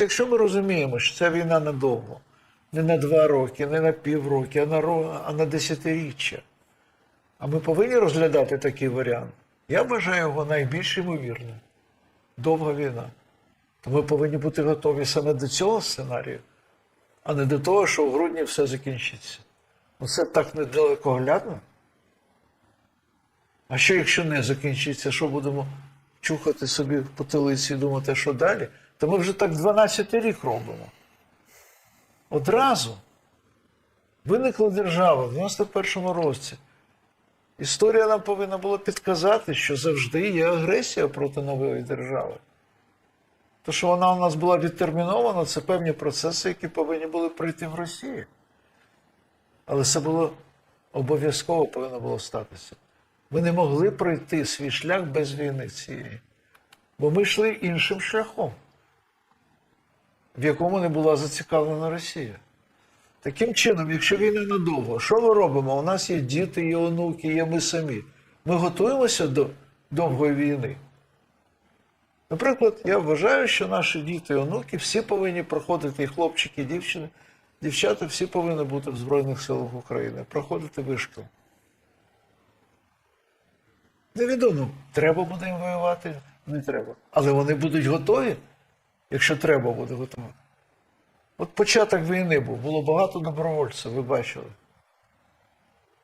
Якщо ми розуміємо, що ця війна надовго, не на два роки, не на півроки, а на, а на десятиріччя. А ми повинні розглядати такий варіант. Я вважаю його найбільш ймовірним. Довга війна. То ми повинні бути готові саме до цього сценарію, а не до того, що в грудні все закінчиться. Ну це так недалекоглядно. А що якщо не закінчиться, що будемо чухати собі в потилиці і думати, що далі? То ми вже так 12 рік робимо. Одразу виникла держава в 91-му році. Історія нам повинна була підказати, що завжди є агресія проти нової держави. То, що вона у нас була відтермінована, це певні процеси, які повинні були прийти в Росії. Але це було обов'язково повинно було статися. Ми не могли пройти свій шлях без війни цієї. Бо ми йшли іншим шляхом, в якому не була зацікавлена Росія. Таким чином, якщо війна надовго, що ми робимо? У нас є діти, є онуки, є ми самі. Ми готуємося до довгої війни. Наприклад, я вважаю, що наші діти і онуки всі повинні проходити, і хлопчики, і дівчини, дівчата всі повинні бути в Збройних силах України, проходити вишкіл. Невідомо, треба буде їм воювати, не треба. Але вони будуть готові, якщо треба буде готові. От початок війни був, було багато добровольців, ви бачили.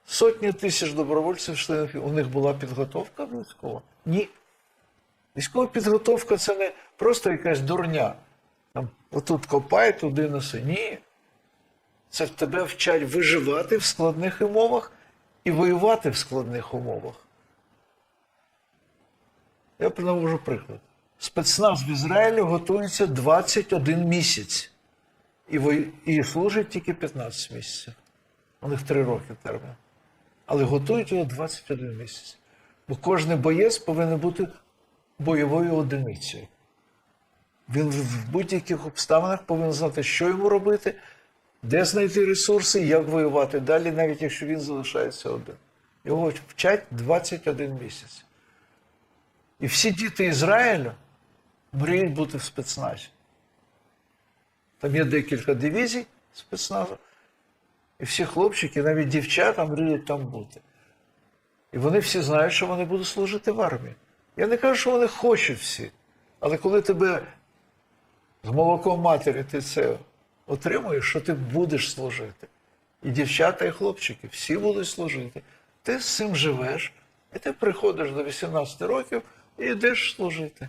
Сотні тисяч добровольців У них була підготовка військова? Ні. Військова підготовка це не просто якась дурня. Там, отут копай, туди носи. Ні. Це в тебе вчать виживати в складних умовах і воювати в складних умовах. Я навожу приклад. Спецназ в Ізраїлі готується 21 місяць і, і служить тільки 15 місяців. У них 3 роки термін. Але готують його 21 місяць. Бо кожен боєць повинен бути бойовою одиницею. Він в будь-яких обставинах повинен знати, що йому робити, де знайти ресурси, як воювати далі, навіть якщо він залишається один. Його вчать 21 місяць. І всі діти Ізраїлю мріють бути в спецназі. Там є декілька дивізій спецназу, і всі хлопчики, навіть дівчата мріють там бути. І вони всі знають, що вони будуть служити в армії. Я не кажу, що вони хочуть всі. Але коли тебе з молоком матері ти це отримуєш, що ти будеш служити. І дівчата, і хлопчики всі будуть служити. Ти з цим живеш, і ти приходиш до 18 років і йдеш служити.